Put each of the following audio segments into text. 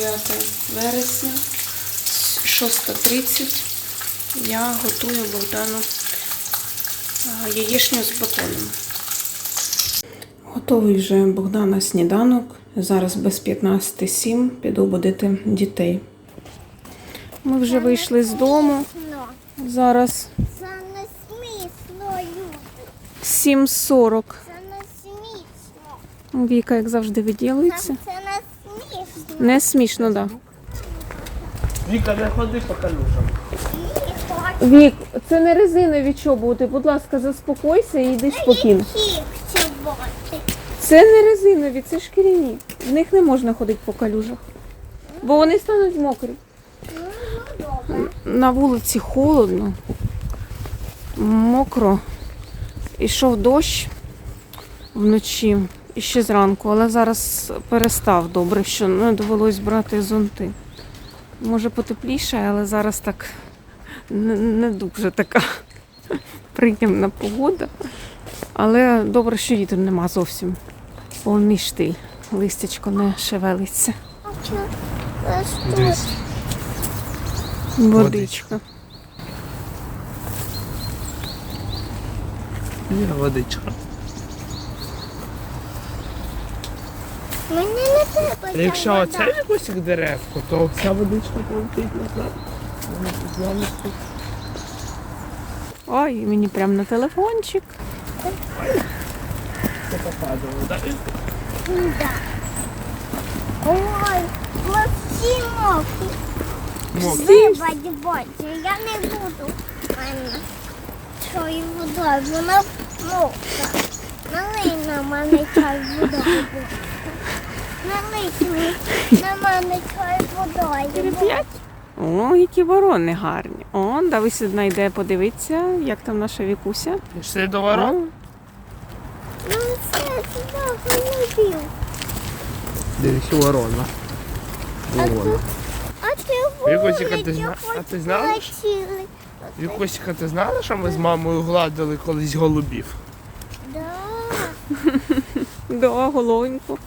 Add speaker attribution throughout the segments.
Speaker 1: 9 вересня, 6.30. Я готую Богдану яєчню з батоном. Готовий вже Богдана сніданок. Зараз без 15.07 піду будити дітей. Ми вже вийшли з дому. Зараз
Speaker 2: Це не смішно, люди.
Speaker 1: 7.40.
Speaker 2: Це не смішно.
Speaker 1: Віка, як завжди, виділиться.
Speaker 2: Не смішно.
Speaker 1: Так.
Speaker 3: Віка, не ходи по калюжам.
Speaker 1: Вік, це не резинові чоботи. Будь ласка, заспокойся і йди спокійно. Це не резинові, це шкіряні. В них не можна ходити по калюжах, бо вони стануть мокрі. На вулиці холодно, мокро. Ішов дощ вночі і ще зранку, але зараз перестав добре, що не довелось брати зонти. Може потепліше, але зараз так не, не дуже така приємна погода. Але добре, що вітру нема зовсім. Повний штиль. Листячко не шевелиться.
Speaker 3: Дивись.
Speaker 1: Водичка.
Speaker 3: Є водичка.
Speaker 2: Мені не треба.
Speaker 3: Якщо оце якусь деревку, то вся водичка полетить назад.
Speaker 1: Ой, мені прям на телефончик.
Speaker 3: Це попадало, так?
Speaker 2: Да. Ой, всі мокрі.
Speaker 3: Мокрі.
Speaker 2: Вибач, Боже, я не буду. Анна. Чою водою, вона мокра. Налий на мене чай водою. На мене чай водою.
Speaker 1: О, які ворони гарні. О, Давись одна йде подивитися, як там наша вікуся.
Speaker 3: Пішли до ворот.
Speaker 1: О,
Speaker 2: Ну все, сюди.
Speaker 3: Дивись, ворона. Ворона.
Speaker 2: А ти
Speaker 3: Вікусіка, ти зна- а ти знала, що- Вікусіка, ти знала, що ми з мамою гладили колись голубів?
Speaker 2: Да.
Speaker 1: до головоньку.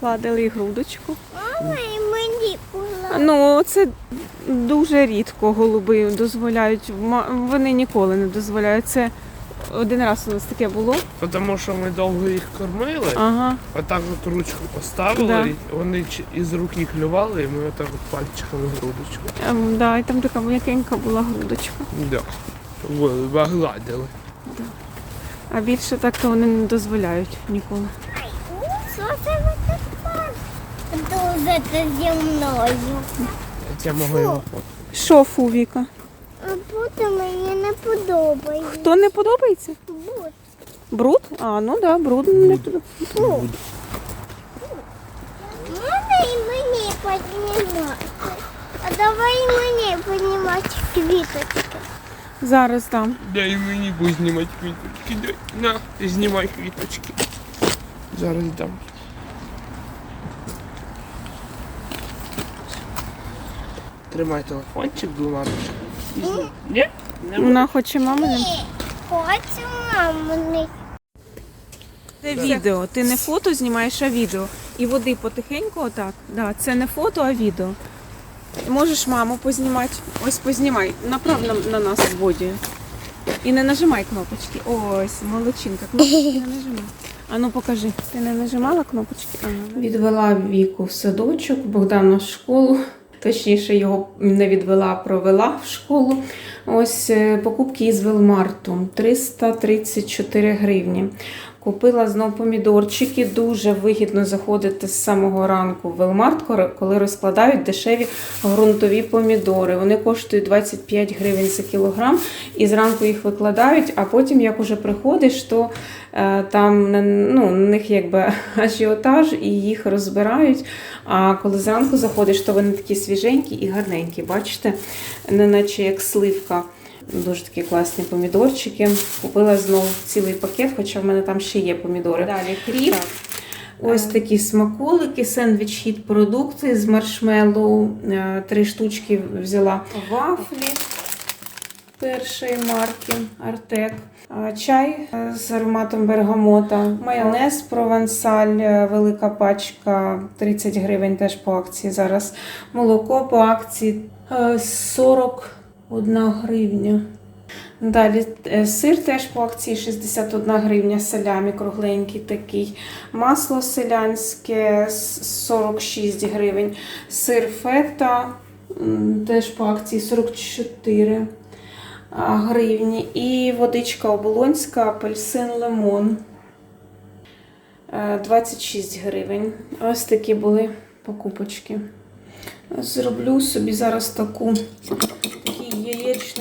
Speaker 1: Гладили і грудочку.
Speaker 2: Мама і мені була.
Speaker 1: Ну, це дуже рідко голуби дозволяють. Вони ніколи не дозволяють. Це один раз у нас таке було.
Speaker 3: Тому що ми довго їх кормили,
Speaker 1: Ага.
Speaker 3: отак от ручку поставили,
Speaker 1: Да.
Speaker 3: і вони із рук не клювали, і ми отак от пальчиками грудочку.
Speaker 1: Ем, да, і там така м'якенька була грудочка.
Speaker 3: Да. Голуба гладили.
Speaker 1: А більше так то вони не дозволяють ніколи.
Speaker 2: Що це ви тепер? Дуже ти зі мною.
Speaker 3: Я можу
Speaker 1: Що фу, Віка?
Speaker 2: А Бути мені не подобається.
Speaker 1: Хто не подобається?
Speaker 2: Бути.
Speaker 1: Бруд? А, ну да, бруд не туди.
Speaker 2: Можна і мені піднімати. А давай і мені піднімати квіточки.
Speaker 1: Зараз дам.
Speaker 3: Дай мені познімати квіточки. Дай. На, знімай квіточки. Зараз дам. Тримай телефончик двома ручками. Ні? Не.
Speaker 1: Вона хоче маминим.
Speaker 2: Ні, хочу мамини.
Speaker 1: Це відео. Ти не фото знімаєш, а відео. І води потихеньку отак. Да, це не фото, а відео. Можеш маму познімати. Ось познімай. Направ на, на нас в воді. І не нажимай кнопочки. Ось, молодчинка. Кнопочки не нажимай. А ну покажи. Ти не нажимала кнопочки? Ага. Відвела віку в садочок, Богдана в школу. Точніше, його не відвела, провела в школу. Ось е, покупки із Велмарту 334 гривні. Купила знов помідорчики. Дуже вигідно заходити з самого ранку в Велмарт, коли- розкладають дешеві ґрунтові помідори. Вони коштують 25 гривень за кілограм. І зранку їх викладають, а потім, як уже приходиш, то е, там ну, на них якби ажіотаж і їх розбирають. А коли зранку заходиш, то вони такі свіженькі і гарненькі. Бачите, не наче як сливка. Дуже такі класні помідорчики. Купила знову цілий пакет, хоча в мене там ще є помідори. Далі кріп. Так. Ось такі смаколики, сендвіч хіт продукти з маршмеллоу, е, Три штучки взяла вафлі першої марки Артек. Чай е, з ароматом бергамота, майонез провансаль, е, велика пачка 30 гривень теж по акції зараз. Молоко по акції 40 1 гривня. Далі е, сир теж по акції 61 гривня, селямі кругленький такий. Масло селянське 46 гривень. Сир фета теж по акції 44 гривні. І водичка оболонська, апельсин лимон е, 26 гривень. Ось такі були покупочки. Зроблю собі зараз таку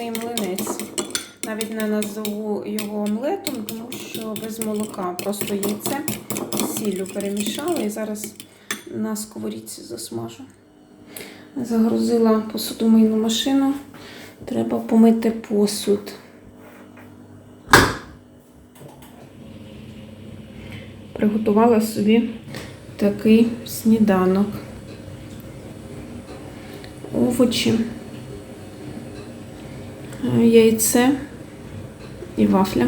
Speaker 1: яєчний млинець. Навіть не назову його омлетом, тому що без молока. Просто яйце з сіллю перемішала і зараз на сковорідці засмажу. Загрузила посудомийну машину. Треба помити посуд. Приготувала собі такий сніданок. Овочі, яйце і вафля.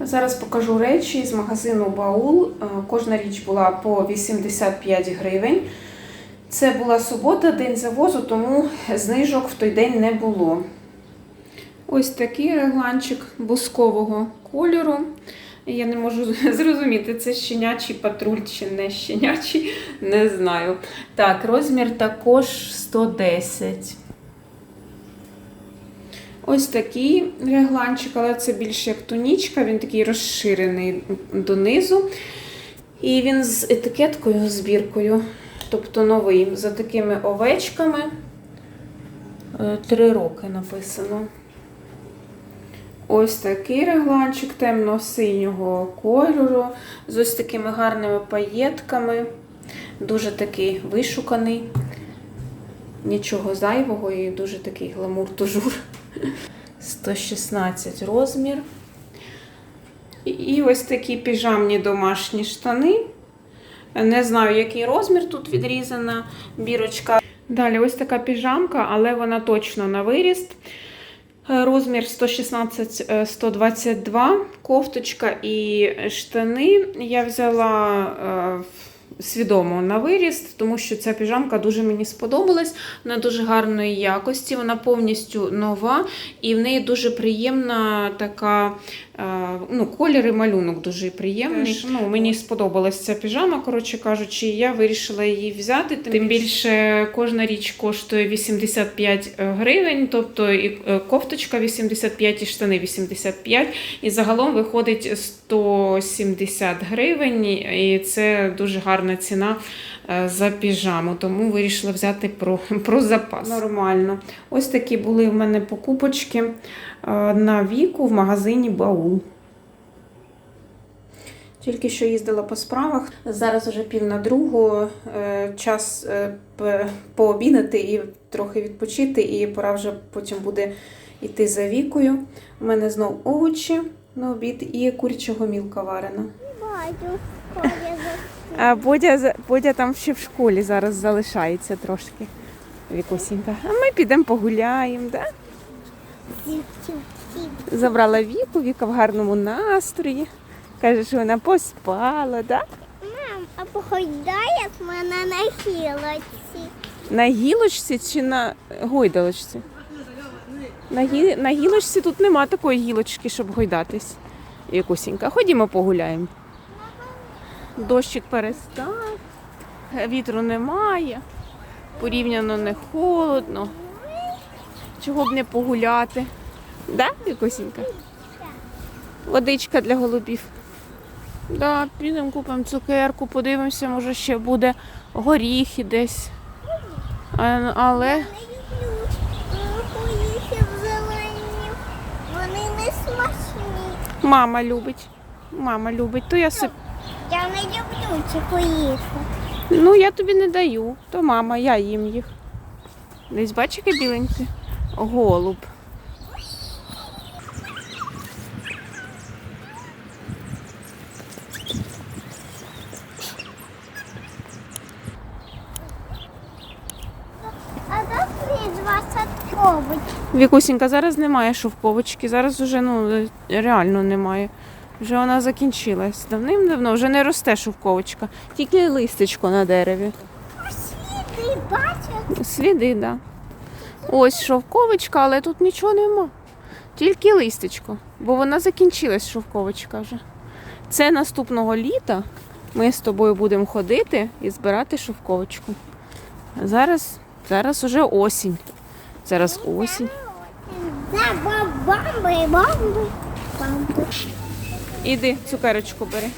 Speaker 1: Зараз покажу речі з магазину Баул. Е, Кожна річ була по 85 гривень. Це була субота, день завозу, тому знижок в той день не було. Ось такий регланчик бускового кольору. Я не можу зрозуміти, це щенячий патруль чи не щенячий, не знаю. Так, розмір також 110. Ось такий регланчик, але це більше як тунічка, він такий розширений донизу. І він з етикеткою, збіркою, тобто новий, за такими овечками. Е, Три роки написано. Ось такий регланчик темно-синього кольору, з ось такими гарними паєтками. Дуже такий вишуканий, нічого зайвого і дуже такий гламур-тужур. 116 розмір. І- ось такі піжамні домашні штани. Не знаю, який розмір тут відрізана бірочка. Далі ось така піжамка, але вона точно на виріст. Е, Розмір 116-122, кофточка і штани я взяла е, свідомо на виріст, тому що ця піжамка дуже мені сподобалась. Вона дуже гарної якості, вона повністю нова і в неї дуже приємна така ну, колір і малюнок дуже приємний. ну, мені сподобалась ця піжама, коротше кажучи, я вирішила її взяти. Тим, більше кожна річ коштує 85 гривень, тобто і е, кофточка 85 і штани 85. І загалом виходить 170 гривень, і це дуже гарна ціна е, за піжаму. Тому вирішила взяти про, про запас. Нормально. Ось такі були в мене покупочки е, на віку в магазині Баул. Тільки що їздила по справах. Зараз вже пів на другу. е, Час е, пообідати і трохи відпочити, і пора вже потім буде йти за вікою. У мене знов овочі на обід і курячого мілка варена.
Speaker 2: Бачу,
Speaker 1: Бодя, Бодя там ще в школі зараз залишається трошки. Вікусінька. А ми підемо погуляємо, да? Забрала Віку, Віка в гарному настрої. Каже, що вона поспала, да?
Speaker 2: Мам, а походає в мене на хілочці.
Speaker 1: На гілочці чи на гойдалочці? На, гі... на гілочці тут нема такої гілочки, щоб гойдатись. Вікусінька, ходімо погуляємо. Дощик перестав, вітру немає, порівняно не холодно. Чого б не погуляти? Да, Вікусінька? Водичка для голубів. Да, підемо купимо цукерку, подивимося, може ще буде горіхи десь. А- Але мама любить. Мама любить, то я собі.
Speaker 2: Я не люблю ці горіхи.
Speaker 1: Ну, я тобі не даю, то мама, я їм їх. Десь бачиш, біленьке? Голуб.
Speaker 2: А завтра 20 шовкович.
Speaker 1: Вікусінька, зараз немає шовковочки, зараз вже ну, реально немає. Вже вона закінчилась. Давним-давно вже не росте шовковочка, тільки листечко на дереві.
Speaker 2: Ти бачиш?
Speaker 1: Сліди, так. Да. Ось шовковочка, але тут нічого нема. Тільки листечко, бо вона закінчилась шовковочка вже. Це наступного літа ми з тобою будемо ходити і збирати шовковочку. А зараз, зараз уже осінь. Зараз осінь.
Speaker 2: Бамби, бамби, бамби.
Speaker 1: Іди, цукерочку бери.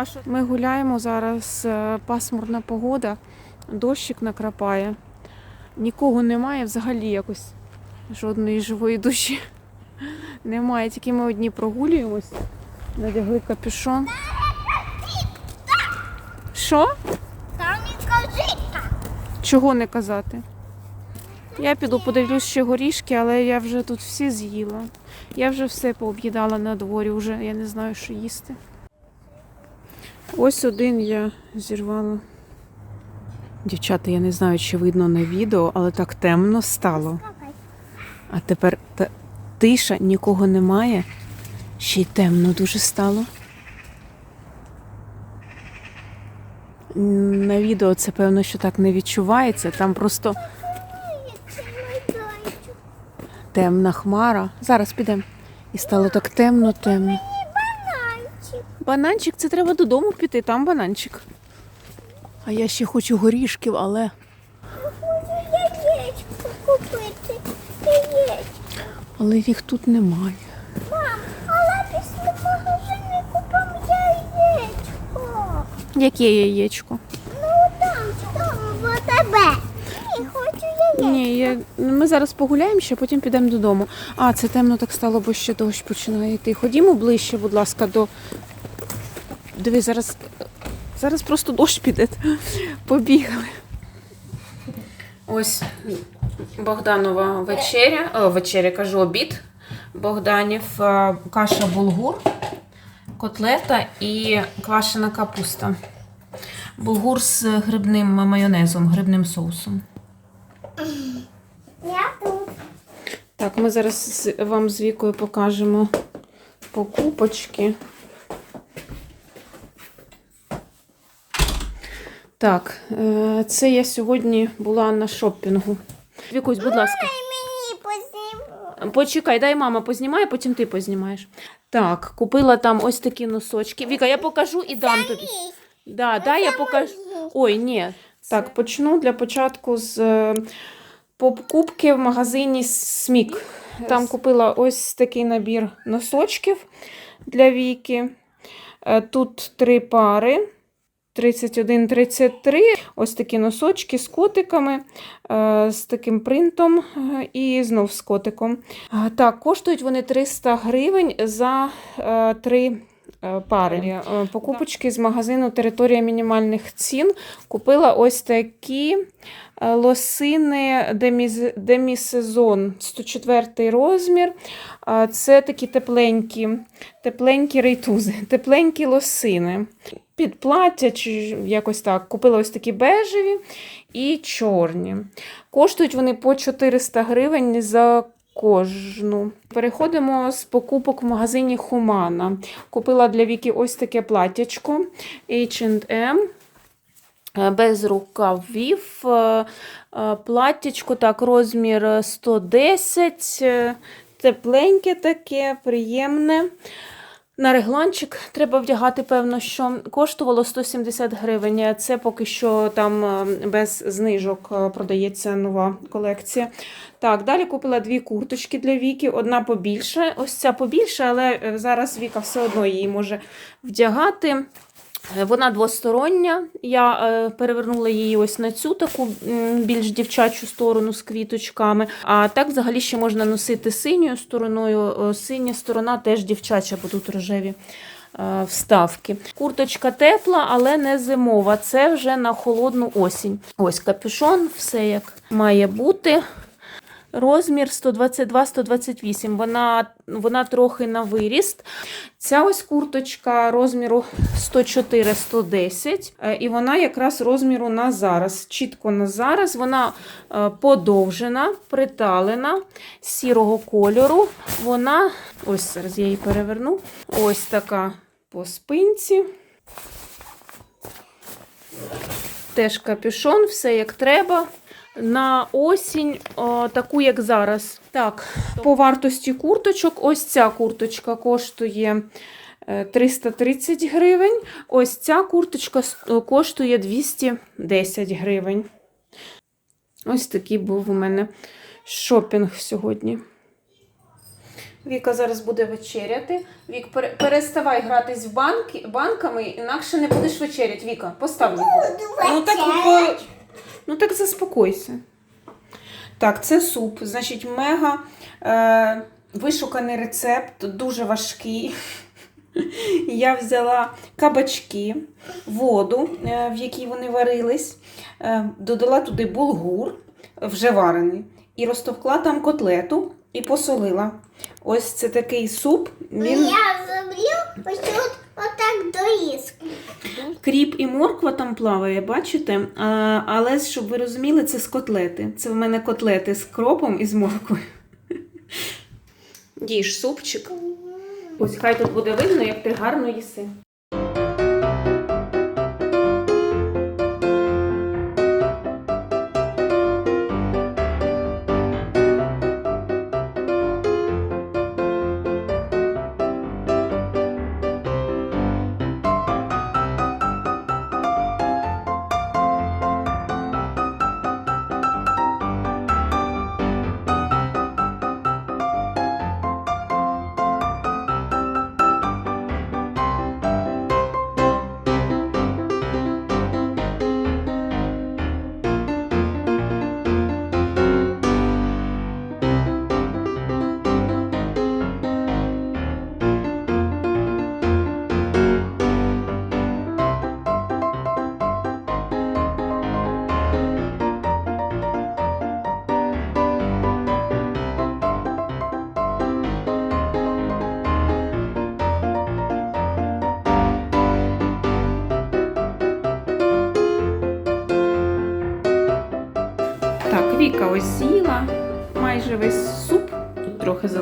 Speaker 1: А що? Ми гуляємо зараз, е, пасмурна погода, дощик накрапає. Нікого немає взагалі якось жодної живої душі. Немає, тільки ми одні прогулюємось. Надягли капюшон. Що? Чого не казати? Я піду подивлюсь ще горішки, але я вже тут всі з'їла. Я вже все пооб'їдала на дворі, вже я не знаю, що їсти. Ось один я зірвала. Дівчата, я не знаю, чи видно на відео, але так темно стало. А тепер та тиша, нікого немає. Ще й темно дуже стало. На відео це певно, що так не відчувається. Там просто темна хмара. Зараз підемо. І стало так темно, темно.
Speaker 2: Бананчик.
Speaker 1: Це треба додому піти, там бананчик. А я ще хочу горішків, але
Speaker 2: Хочу яєчко купити. Яєчко.
Speaker 1: але їх тут немає.
Speaker 2: Мам, але після магазину купимо яєчко.
Speaker 1: Яке яєчко?
Speaker 2: Ну там, там, в тебе. І хочу яєчко.
Speaker 1: Ні, я... ми зараз погуляємо ще, потім підемо додому. А, це темно так стало, бо ще дощ починає йти. Ходімо ближче, будь ласка, до. Диви, зараз. Зараз просто дощ піде. Побігли. Ось Богданова вечеря. О, вечеря, кажу, обід. Богданів е, каша булгур, котлета і квашена капуста. Булгур з грибним майонезом, грибним соусом.
Speaker 2: Я тут.
Speaker 1: Так, ми зараз вам з Вікою покажемо покупочки. Так, е, це я сьогодні була на шопінгу. Вікусь, будь ласка. Почекай, дай мама познімає, потім ти познімаєш. Так, купила там ось такі носочки. Віка, я покажу і дам тобі. Да, да, я покажу. Ой, ні. Так, почну для початку з е, покупки в магазині Смік. Там купила ось такий набір носочків для Віки. Е, Тут три пари. 31-33. Ось такі носочки з котиками, е, з таким принтом е, і знов з котиком. Е, Так, коштують вони 300 гривень за три пари. Покупочки з магазину Територія мінімальних цін. Купила ось такі лосини демісезон 104 розмір. Це такі тепленькі, тепленькі рейтузи, тепленькі лосини. Під плаття чи якось так. Купила ось такі бежеві і чорні. Коштують вони по 400 гривень за кожну. Переходимо з покупок в магазині Хумана. Купила для Віки ось таке платтячко H&M. Е, Без рукавів. Е, е, Платтячко, так, розмір 110. е, Тепленьке таке, приємне. На регланчик треба вдягати, певно, що коштувало 170 гривень. Це поки що там е, без знижок е, продається нова колекція. Так, далі купила дві курточки для Віки. Одна побільше, ось ця побільше, але е, зараз Віка все одно її може вдягати. Е, Вона двостороння. Я е, перевернула її ось на цю таку більш дівчачу сторону з квіточками. А так взагалі ще можна носити синьою стороною. Е, Синя сторона теж дівчача, бо тут рожеві вставки. Курточка тепла, але не зимова. Це вже на холодну осінь. Ось капюшон, все як має бути. Розмір 122-128. Вона, вона трохи на виріст. Ця ось курточка розміру 104-110. е, І вона якраз розміру на зараз. Чітко на зараз. Вона е, подовжена, приталена, сірого кольору. Вона, ось зараз я її переверну. Ось така по спинці. Теж капюшон, все як треба. На осінь, о, таку як зараз. Так, по вартості курточок, ось ця курточка коштує е, 330 гривень. Ось ця курточка е, коштує 210 гривень. Ось такий був у мене шопінг сьогодні. Віка зараз буде вечеряти. Вік, переставай гратись в банки, банками, інакше не будеш вечеряти. Віка, постав. Ну так, по... ну так заспокойся. Так, це суп. Значить, мега е, вишуканий рецепт, дуже важкий. Я взяла кабачки, воду, е, в якій вони варились, е, додала туди булгур, вже варений, і розтовкла там котлету і посолила. Ось це такий суп. Він...
Speaker 2: Я зроблю ось тут отак доїзку.
Speaker 1: Кріп і морква там плаває, бачите? А, але щоб ви розуміли, це з котлети. Це в мене котлети з кропом і з морквою. Їж супчик. Ось хай тут буде видно, як ти гарно їси.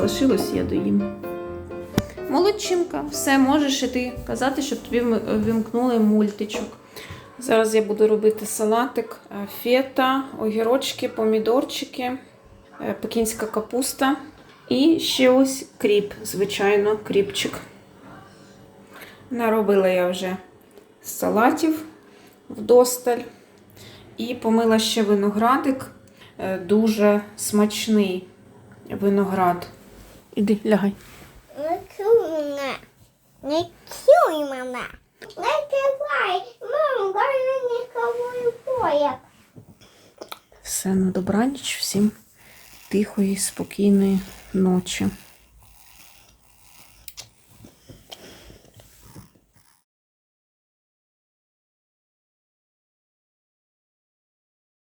Speaker 1: Тут залишилось, я доїм. Молодчинка, все можеш і ти казати, щоб тобі вм- вімкнули мультичок. Зараз я буду робити салатик, е, фета, огірочки, помідорчики, е, пекінська капуста і ще ось кріп, звичайно, кріпчик. Наробила я вже салатів вдосталь. І помила ще виноградик. Е, Дуже смачний виноград. Іди, лягай.
Speaker 2: Не куй мене. Не куй мене. Не кивай. Мам, мені кавою пояк.
Speaker 1: Все на добраніч, всім тихої, спокійної ночі.